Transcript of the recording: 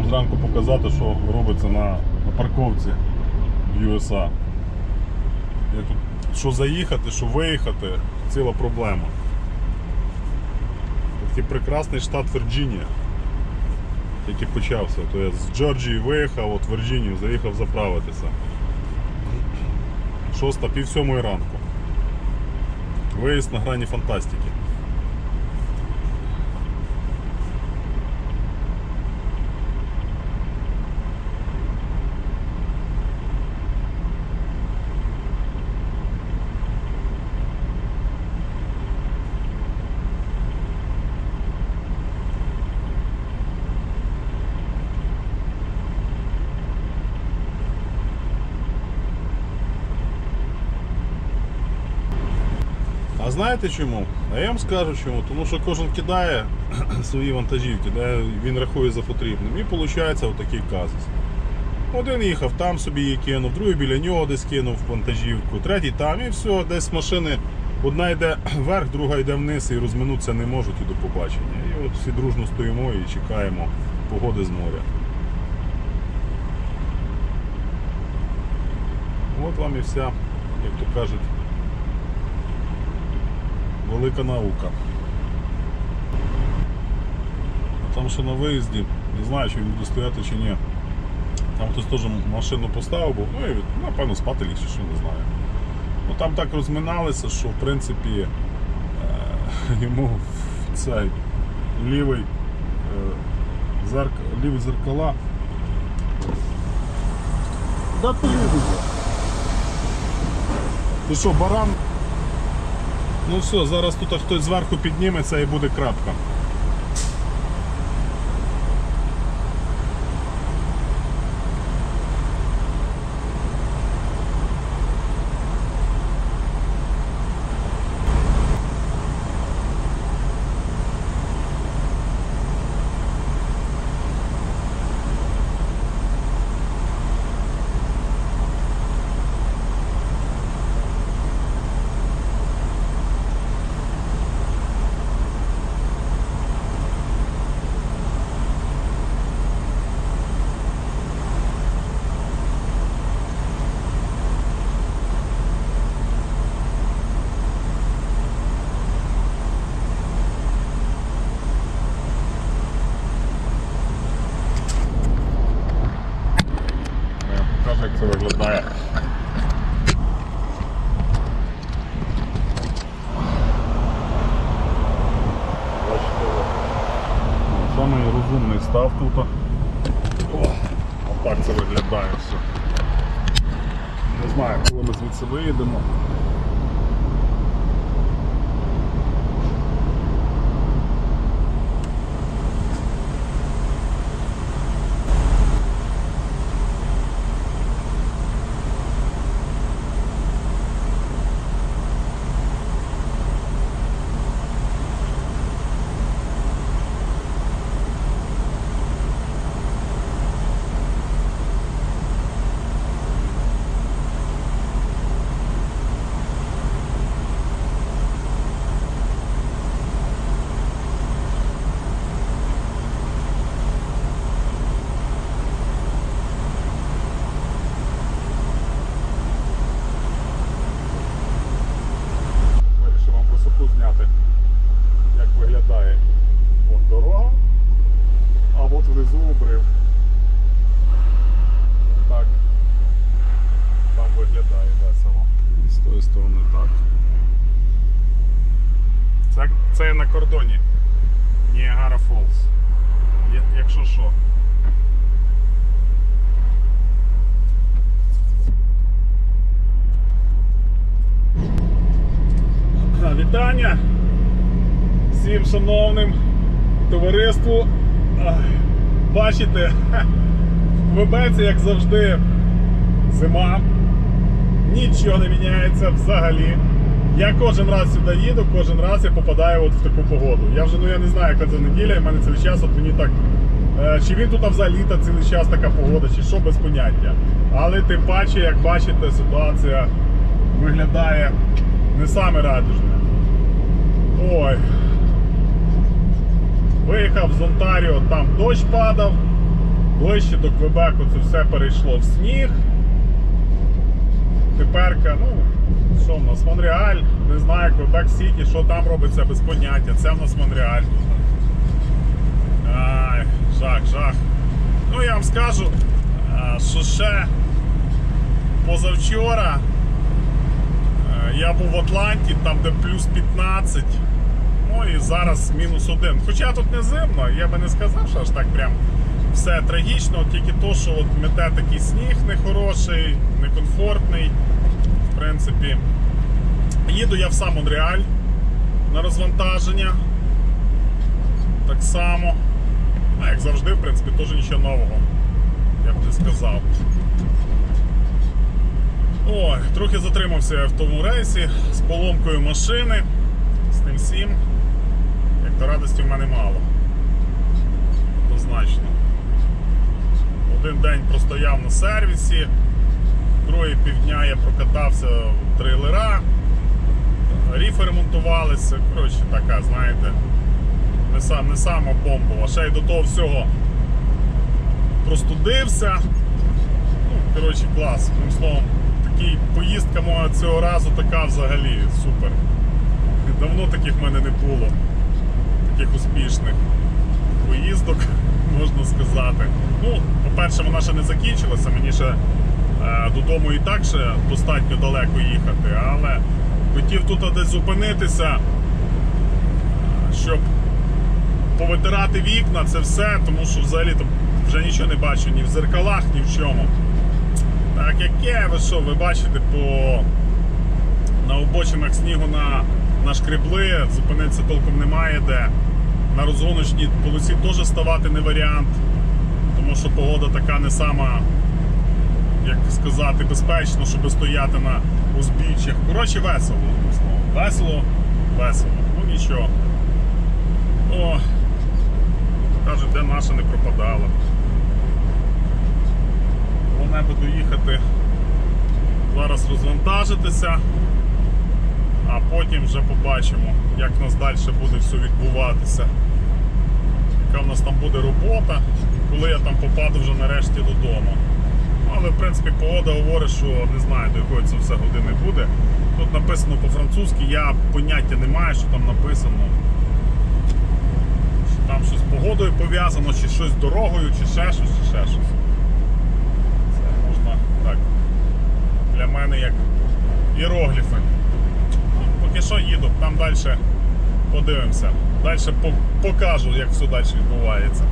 вам зранку показати, що робиться на, парковці в USA. Я тут, що заїхати, що виїхати, ціла проблема. Такий прекрасний штат Вірджинія. Тільки почався. То я з Джорджії виїхав, от в Вірджинію заїхав заправитися. Шоста, пів сьомої ранку. Виїзд на грані фантастики. А знаєте чому? А я вам скажу чому. Тому що кожен кидає свої вантажівки, де він рахує за потрібним. І виходить отакий казус. Один їхав, там собі її кинув, другий біля нього десь кинув вантажівку, третій там, і все, десь машини. Одна йде вверх, друга йде вниз і розминутися не можуть і до побачення. І от всі дружно стоїмо і чекаємо погоди з моря. От вам і вся, як то кажуть, велика наука. А Там ще на виїзді, не знаю, чи він буде стояти чи ні. Там хтось теж машину поставив, був, ну і напевно спати ліг, що не знаю. Ну там так розминалися, що в принципі е, йому цей лівий, е, зерк, ліві зеркала. Да ти їдеш? Ти що, баран? Ну все, зараз тут хтось зверху підніметься і буде крапка. Я покажу, як це виглядає. Бачите. Самий розумний став тут. О, отак це виглядає все. Не знаю, коли ми звідси виїдемо. Вирішив вам висоту як виглядає от дорога, а от внизу обрив. Так. Там виглядає весело. І з тої сторони так. Це, це на кордоні. Ніагара Фолс. Якщо що. Вітання всім шановним товариству. Бачите, в Квебеці, як завжди, зима. Нічого не міняється взагалі. Я кожен раз сюди їду, кожен раз я попадаю от в таку погоду. Я вже ну я не знаю, яка це неділя, і в мене цілий час от мені так. е, Чи він тут взагалі та цілий час така погода, чи що без поняття. Але тим паче, як бачите, ситуація виглядає не саме радужне. Ой. Виїхав з Онтаріо, там дощ падав. ближче до Квебеку це все перейшло в сніг. Теперка, ну, що в нас, Монреаль, не знаю, Квебек Сіті, що там робиться без поняття. Це в нас Монреаль. Ай, жах, жах. Ну я вам скажу, що ще позавчора е, я був в Атланті, там де плюс 15. Ну і зараз мінус один. Хоча тут не зимно, я би не сказав, що аж так прям все трагічно, тільки то, що от мете такий сніг нехороший, некомфортний. В принципі, їду я в сам Монреаль на розвантаження. Так само. А як завжди, в принципі, теж нічого нового. Я б не сказав. Ой, трохи затримався я в тому рейсі з поломкою машини, з тим всім. То радості в мене мало. Однозначно. Один день простояв на сервісі, другий півдня я прокатався в трейлера, ріфи ремонтувалися. Коротше, така, знаєте, не, сам, не сама бомбова. Ще й до того всього простудився. Ну, коротше, клас. Одним словом, такий поїздка моя цього разу така взагалі супер. Давно таких в мене не було. Таких успішних поїздок, можна сказати. Ну, по-перше, вона ще не закінчилася, мені ще е, додому і так ще достатньо далеко їхати, але хотів тут десь зупинитися, е, щоб повитирати вікна, це все, тому що взагалі там вже нічого не бачу ні в зеркалах, ні в чому. Так, яке ви що, ви бачите по на обочинах снігу на, на шкребли, зупинитися толком немає де. На розгоночній полосі теж ставати не варіант, тому що погода така не сама, як сказати, безпечна, щоб стояти на узбіччях. Коротше, весело. Весело, весело. Ну нічого. О, кажуть, де наша не пропадала. Головне би доїхати, зараз розвантажитися, а потім вже побачимо, як в нас далі буде все відбуватися. Яка в нас там буде робота, коли я там попаду вже нарешті додому. Але в принципі погода говорить, що не знаю до якої це все години буде. Тут написано по-французьки, я поняття не маю, що там написано. Чи там щось з погодою пов'язано, чи щось з дорогою, чи ще щось, чи ще щось. Це можна так. Для мене як іерогліфи. Ну, Поки що їду, там далі подивимося. Далі покажу, як все далі відбувається.